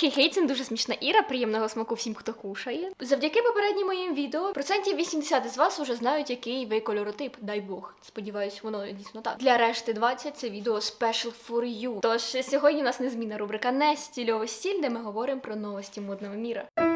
Хей-хей, дуже смішна Іра, приємного смаку всім, хто кушає. Завдяки попереднім моїм відео процентів 80 з вас уже знають, який ви кольоротип. Дай Бог. Сподіваюсь, воно дійсно так. Для решти 20 це відео special for you. Тож сьогодні у нас незмінна рубрика не стільовий стіль, де ми говоримо про новості модного міра.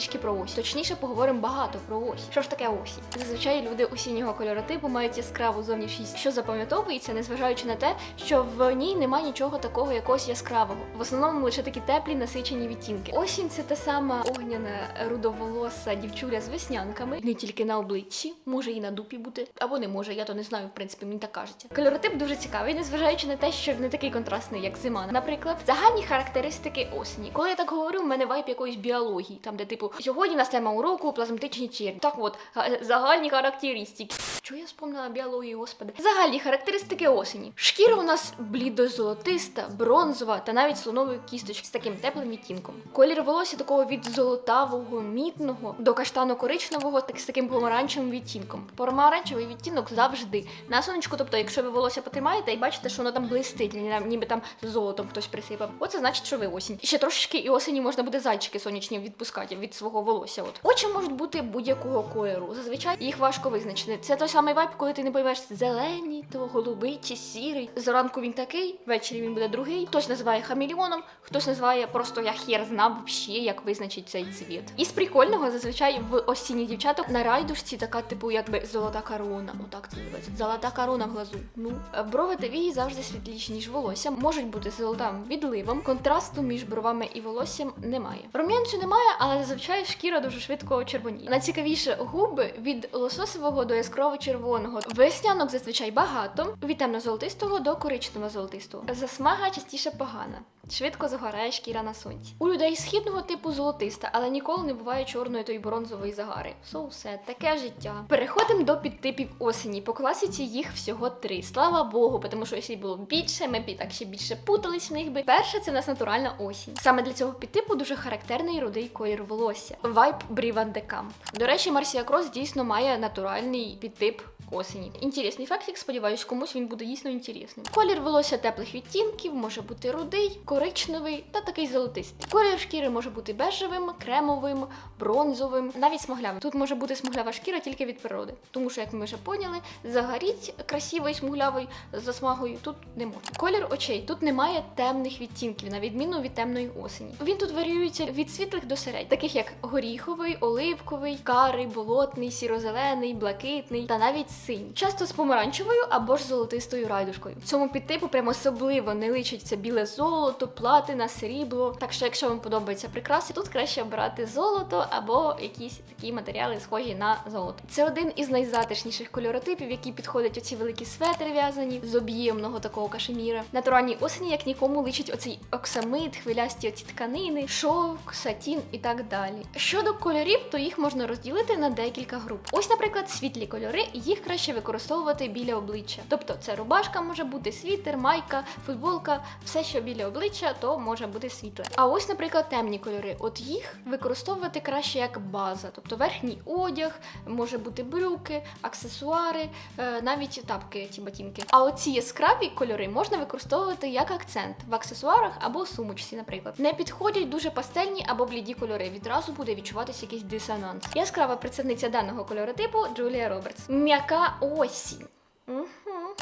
Трішки про осінь. Точніше, поговоримо багато про осінь. Що ж таке осінь? Зазвичай люди осіннього кольоротипу мають яскраву зовнішність, що запам'ятовується, незважаючи на те, що в ній немає нічого такого якогось яскравого. В основному лише такі теплі насичені відтінки. Осінь це та сама огняна рудоволоса дівчуля з веснянками, не тільки на обличчі, може і на дупі бути, або не може, я то не знаю, в принципі, мені так кажеться. Кольоротип дуже цікавий, незважаючи на те, що не такий контрастний, як зима. Наприклад, загальні характеристики осені. Коли я так говорю, в мене вайп якоїсь біології, там де типу сьогодні у нас тема уроку плазматичні черві. Так от загальні характеристики. Що я спомнила біологію, господи? Загальні характеристики осені. Шкіра у нас блідо-золотиста, бронзова та навіть слонової кісточки з таким теплим відтінком. Колір волосся такого від золотавого, мідного до каштано-коричневого, так з таким помаранчевим відтінком. Помаранчевий відтінок завжди на сонечку. Тобто, якщо ви волосся потримаєте і бачите, що воно там блистить, ніби там золотом хтось присипав. Оце значить, що ви осінь. І ще трошечки і осені можна буде зайчики сонячні відпускати від свого волосся. От очі можуть бути будь-якого кольору. Зазвичай їх важко визначити. Це той самий вайб, коли ти не поймеш зелений, то голубий чи сірий. Зранку він такий, ввечері він буде другий. Хтось називає хамелеоном, хтось називає просто я хер знав вообще, як визначить цей цвіт. Із прикольного зазвичай в осінніх дівчаток на райдушці така, типу, якби золота корона. Отак це називається. Золота корона в глазу. Ну брови та вії завжди світліші, ніж волосся. Можуть бути з золотим відливом. Контрасту між бровами і волоссям немає. Рум'янцю немає, але зазвичай шкіра дуже швидко червоніє. Найцікавіше губи від лососового до яскраво червоного. Веснянок зазвичай багато, від темно-золотистого до коричнево-золотистого. Засмага частіше погана. Швидко загорає шкіра на сонці. У людей східного типу золотиста, але ніколи не буває чорної та й бронзової загари. So все, таке життя. Переходимо до підтипів осені. По класиці їх всього три. Слава Богу, тому що якщо було більше, ми б і так ще більше путались в них би. Перше це в нас натуральна осінь. Саме для цього підтипу дуже характерний рудий колір волосся. Вайб Бріван декамп. До речі, Марсія Крос дійсно має натуральний підтип осені. Інтересний фактик, сподіваюсь, комусь він буде дійсно інтересним. Колір волосся теплих відтінків може бути рудий, коричневий та такий золотистий. Колір шкіри може бути бежевим, кремовим, бронзовим, навіть смуглявим. Тут може бути смуглява шкіра тільки від природи, тому що, як ми вже поняли, загоріть красивий смуглявий з засмагою тут не можна. Колір очей тут немає темних відтінків, на відміну від темної осені. Він тут варіюється від світлих до середніх, таких як горіховий, оливковий, карий, болотний, сіро-зелений, блакитний та навіть синій. Часто з помаранчевою або ж золотистою райдушкою. Цьому підтипу прямо особливо не личиться біле золото, платина, срібло. Так що, якщо вам подобаються прикраси, тут краще обирати золото або якісь такі матеріали, схожі на золото. Це один із найзатишніших кольоротипів, які підходять оці великі светри в'язані з об'ємного такого кашеміра. Натуральній осені, як нікому, личить оцей оксамит, хвилясті оці тканини, шовк, сатін і так далі. Щодо кольорів, то їх можна розділити на декілька груп. Ось, наприклад, світлі кольори, їх краще використовувати біля обличчя. Тобто це рубашка може бути світер, майка, футболка, все, що біля обличчя, то може бути світле. А ось, наприклад, темні кольори. От їх використовувати краще як база, тобто верхній одяг, може бути брюки, аксесуари, е, навіть тапки, ці ботинки. А оці яскраві кольори можна використовувати як акцент в аксесуарах або сумочці, наприклад. Не підходять дуже пастельні або бліді кольори. Відразу буде відчуватися якийсь дисонанс. Яскрава представниця даного кольоротипу Джулія Робертс. М'яка осінь.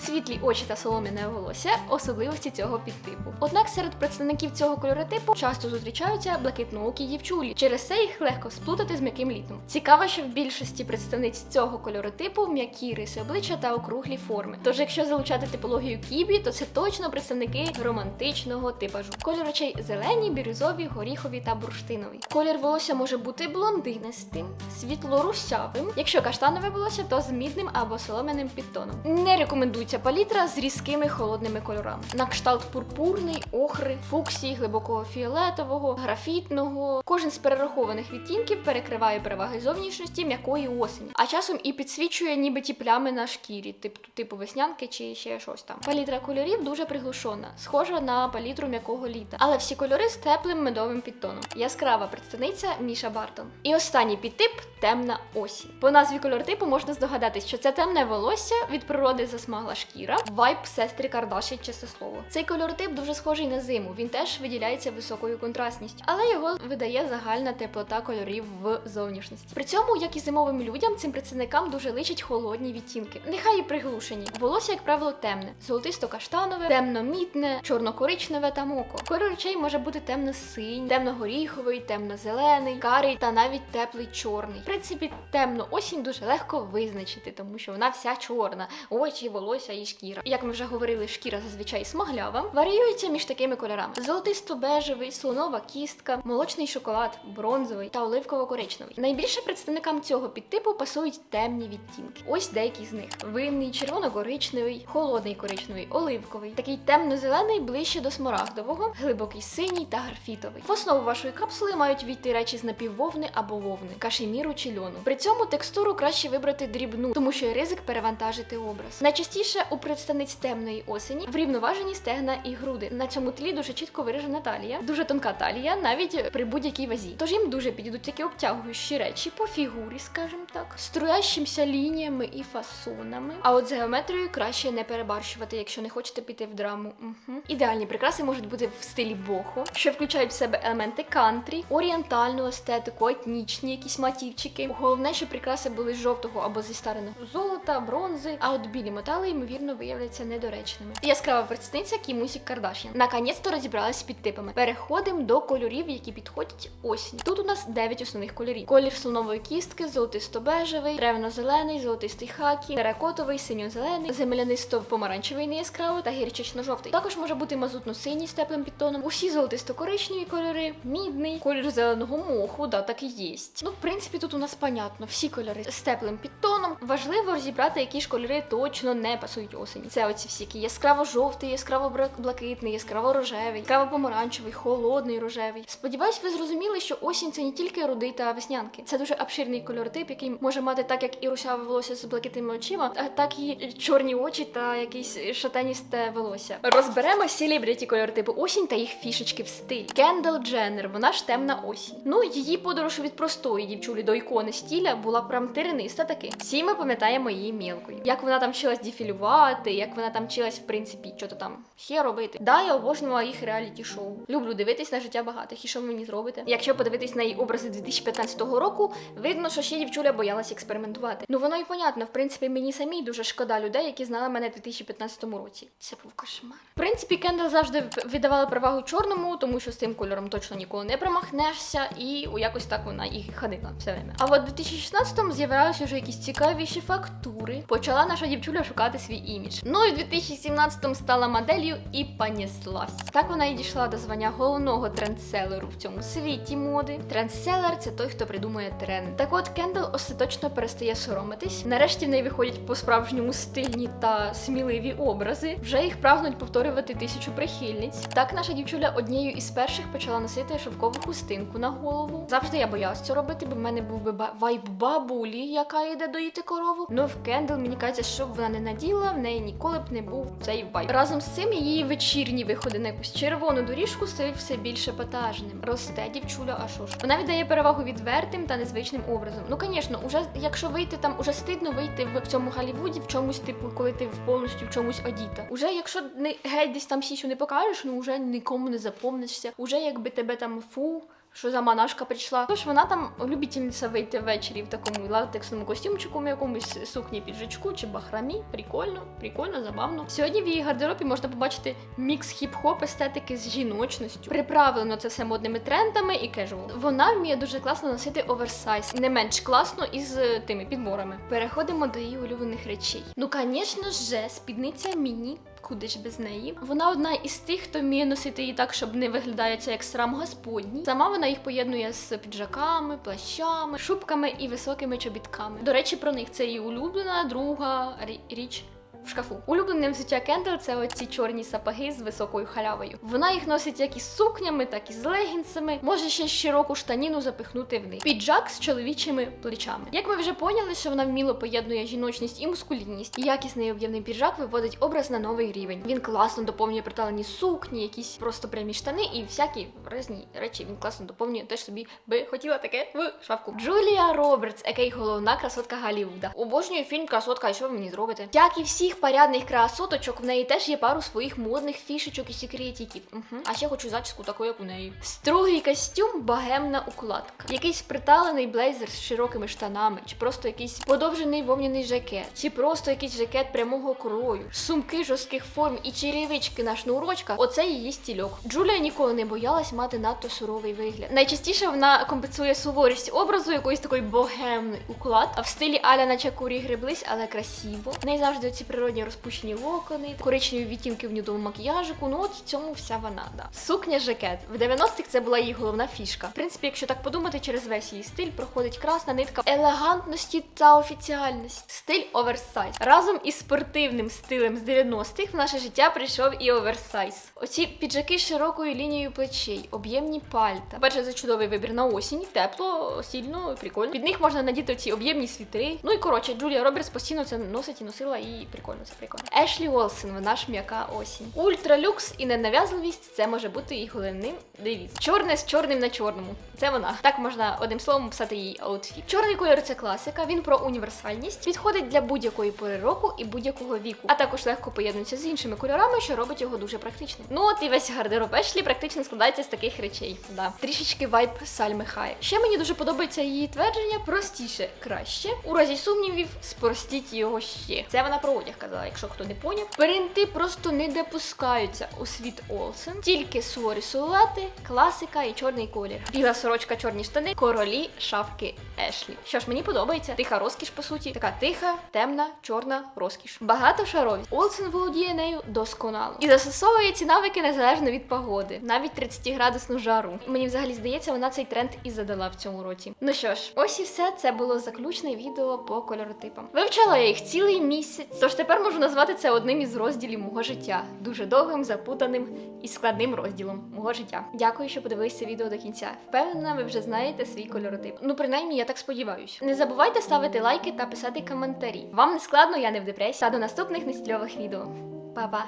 Світлі очі та солом'яне волосся особливості цього підтипу. Однак серед представників цього кольоротипу часто зустрічаються блакитноокі дівчулі. Через це їх легко сплутати з м'яким літом. Цікаво, що в більшості представниць цього кольоротипу м'які риси обличчя та округлі форми. Тож, якщо залучати типологію кібі, то це точно представники романтичного типажу. Кольор очей зелені, бірюзові, горіхові та бурштинові. Колір волосся може бути блондинистим, світло-русявим. Якщо каштанове волосся, то з мідним або солом'яним підтоном. Не рекомендується Це палітра з різкими холодними кольорами. На кшталт пурпурний, охри, фуксії, глибокого фіолетового, графітного. Кожен з перерахованих відтінків перекриває переваги зовнішності м'якої осені, а часом і підсвічує ніби ті плями на шкірі, типу, типу веснянки чи ще щось там. Палітра кольорів дуже приглушена, схожа на палітру м'якого літа, але всі кольори з теплим медовим підтоном. Яскрава представниця Міша Бартон. І останній підтип темна осінь. По назві кольортипу можна здогадатись, що це темне волосся від природи засмагла шкіра, вайб сестри Кардаші, чесне слово. Цей кольортип дуже схожий на зиму. Він теж виділяється високою контрастністю, але його видає загальна теплота кольорів в зовнішності. При цьому, як і зимовим людям, цим представникам дуже личать холодні відтінки. Нехай і приглушені. Волосся, як правило, темне, золотисто-каштанове, темно-мітне, чорно-коричневе та моко. Кольор очей може бути темно-синій, темно-горіховий, темно-зелений, карий та навіть теплий чорний. В принципі, темну осінь дуже легко визначити, тому що вона вся чорна, очі, волосся і шкіра. Як ми вже говорили, шкіра зазвичай смаглява, варіюється між такими кольорами: золотисто-бежевий, слонова кістка, молочний шоколад, бронзовий та оливково-коричневий. Найбільше представникам цього підтипу пасують темні відтінки. Ось деякі з них: винний, червоно-коричневий, холодний коричневий, оливковий, такий темно-зелений ближче до смарагдового, глибокий синій та графітовий. В основу вашої капсули мають війти речі з напіввовни або вовни, кашеміру чи льону. При цьому текстуру краще вибрати дрібну, тому що ризик перевантажити образ. Найчастіше у представниць темної осені врівноважені стегна і груди. На цьому тлі дуже чітко виражена талія, дуже тонка талія, навіть при будь-якій вазі. Тож їм дуже підійдуть такі обтягуючі речі по фігурі, скажімо так, струящимся лініями і фасонами. А от з геометрією краще не перебарщувати, якщо не хочете піти в драму. Угу. Ідеальні прикраси можуть бути в стилі бохо, що включають в себе елементи кантрі, орієнтальну естетику, етнічні якісь мотивчики. Головне, щоб прикраси були з жовтого або зі стареного золота, бронзи, а от білі метали, ймовірно, виявляться недоречними. Яскрава представниця Кімусік Кардашян. Наконець-то розібралась з підтипами. Переходимо до кольорів, які підходять осінь. Тут у нас 9 основних кольорів: колір слонової кістки, золотисто-бежевий, тревно-зелений, золотистий хакі, теракотовий, синьо-зелений, землянисто-помаранчевий неяскравий та гірчично-жовтий. Також може бути мазутно-синій з теплим підтоном. Усі золотисто-коричневі кольори, мідний, колір зеленого моху, да, так і є. Ну, в принципі, тут у нас понятно, всі кольори з теплим підтоном. Важливо розібрати, які ж кольори точно не пасують осені. Це оці всі яскраво-жовтий, яскраво-блакитний, яскраво-рожевий, яскраво-помаранчевий, холодний рожевий. Сподіваюсь, ви зрозуміли, що осінь це не тільки руди та веснянки. Це дуже обширний кольоротип, який може мати так, як і русяве волосся з блакитними очима, а так і чорні очі та якісь шатаністе волосся. Розберемо селебріті кольоротипи осінь та їх фішечки в стилі. Кендал Дженнер, вона ж темна осінь. Ну, її подорож від простої дівчулі до ікони стіля була прям терениста таки. Всі ми пам'ятаємо її мілкою. Як вона там вчилась дефілювати, як вона там вчилась, в принципі, що то там ще робити. Да, я обожнювала їх реаліті шоу. Люблю дивитись на життя багатих. І що ви мені зробите? Якщо подивитись на її образи 2015 року, видно, що ще дівчуля боялась експериментувати. Ну воно і понятно. В принципі, мені самій дуже шкода людей, які знали мене в 2015 році. Це був кошмар. В принципі, Кендал завжди віддавала перевагу чорному, тому що з тим кольором точно ніколи не промахнешся, і якось так вона і ходила все время. А от 2016-му з'являлися вже якісь цікавіші фактури. Почала наша дівчуля шукати свій імідж. Ну і в 2017-му стала моделлю і понеслась. Так вона і дійшла до звання головного трендселеру в цьому світі моди. Трендселер це той, хто придумує тренд. Так от Кендал остаточно перестає соромитись. Нарешті в неї виходять по-справжньому стильні та сміливі образи. Вже їх прагнуть повторювати тисячу прихильниць. Так наша дівчуля однією із перших почала носити шовкову хустинку на голову. Завжди я боялась це робити, бо в мене був би вайб бабулі, яка йде доїти корову. Ну в Кендл мені кажеться, що б вона не наділа, в неї ніколи б не був цей вайб. Разом з цим її вечірні виходи на якусь червону доріжку стають все більше епатажним. Росте дівчуля, а що ж? Вона віддає перевагу відвертим та незвичним образом. Ну, звісно, уже якщо вийти там, уже стидно вийти в цьому Голлівуді в чомусь, типу, коли ти в- повністю в чомусь одіта. Уже якщо не геть десь там сісю не покажеш, ну вже нікому не запомнишся. Уже якби тебе там фу. Що за монашка прийшла? Тож вона там любительниця вийти ввечері в такому латексному костюмчику, якомусь сукні піджачку чи бахрамі. Прикольно, прикольно, забавно. Сьогодні в її гардеробі можна побачити мікс хіп-хоп естетики з жіночністю. Приправлено це все модними трендами і кежуал. Вона вміє дуже класно носити оверсайз, не менш класно із е, тими підборами. Переходимо до її улюблених речей. Ну, звісно ж, спідниця міні. Куди ж без неї? Вона одна із тих, хто вміє носити її так, щоб не виглядається як срам господній. Сама вона їх поєднує з піджаками, плащами, шубками і високими чобітками. До речі, про них це її улюблена друга річ. В шкафу. Улюблене взуття Кендл це оці чорні сапоги з високою халявою. Вона їх носить як із сукнями, так і з легінсами. Може ще широку штаніну запихнути в них. Піджак з чоловічими плечами. Як ми вже поняли, що вона вміло поєднує жіночність і мускулінність. І якісний об'ємний піджак виводить образ на новий рівень. Він класно доповнює приталені сукні, якісь просто прямі штани і всякі різні речі. Він класно доповнює. Теж собі би хотіла таке в шафку. Джулія Робертс, який головна красотка Голлівуда. Обожнюю фільм Красотка, і що ви мені зробите? Як і всіх порядних красоточок, в неї теж є пару своїх модних фішечок і секретиків. Угу. А ще хочу зачіску таку, як у неї. Строгий костюм, богемна укладка. Якийсь приталений блейзер з широкими штанами, чи просто якийсь подовжений вовняний жакет, чи просто якийсь жакет прямого крою, сумки жорстких форм і черевички на шнурочках. Оце її стільок. Джулія ніколи не боялась мати надто суровий вигляд. Найчастіше вона компенсує суворість образу якоїсь такої богемної уклад, а в стилі Аля наче курі греблись, але красиво. В неї завжди ці природні розпущені локони, коричневі відтінки в нюдовому макіяжику. Ну от в цьому вся вона. Да. Сукня жакет. В 90-х це була її головна фішка. В принципі, якщо так подумати, через весь її стиль проходить красна нитка елегантності та офіціальності. Стиль оверсайз. Разом із спортивним стилем з 90-х в наше життя прийшов і оверсайз. Оці піджаки з широкою лінією плечей, об'ємні пальта. Перше, це чудовий вибір на осінь, тепло, сильно, прикольно. Під них можна надіти ці об'ємні світри. Ну і коротше, Джулія Робертс постійно це носить і носила, і прикольно, це прикольно. Ешлі Олсен, вона ж м'яка осінь. Ультралюкс і ненав'язливість це може бути її головним девіз. Чорне з чорним на чорному. Це вона. Так можна одним словом описати її аутфіт. Чорний кольор це класика. Він про універсальність, підходить для будь-якої пори року і будь-якого віку, а також легко поєднується з іншими кольорами, що робить його дуже практичним. Ну от і весь гардероб Ешлі практично складається з таких речей. Да. Трішечки вайб Сальми Хай. Ще мені дуже подобається її твердження простіше, краще. У разі сумнівів, спростіть його ще. Це вона про одяг казала, якщо хто не поняв. Принти просто не допускаються у світ Олсен. Тільки суворі силуети, класика і чорний колір. Біла сорочка, чорні штани, королі, шавки Ешлі. Що ж мені подобається, тиха розкіш, по суті, така тиха, темна, чорна розкіш. Багато шаровість. Олсен володіє нею досконало і застосовує ці навики незалежно від погоди, навіть 30 градусну жару. Мені взагалі здається, вона цей тренд і задала в цьому році. Ну що ж, ось і все. Це було заключне відео по кольоротипам. Вивчала я їх цілий місяць, тож тепер тепер можу назвати це одним із розділів мого життя, дуже довгим, запутаним і складним розділом мого життя. Дякую, що подивилися відео до кінця. Впевнена, ви вже знаєте свій кольоротип. Ну, принаймні, я так сподіваюся. Не забувайте ставити лайки та писати коментарі. Вам не складно, я не в депресії. Та до наступних нестільових відео. Па-па!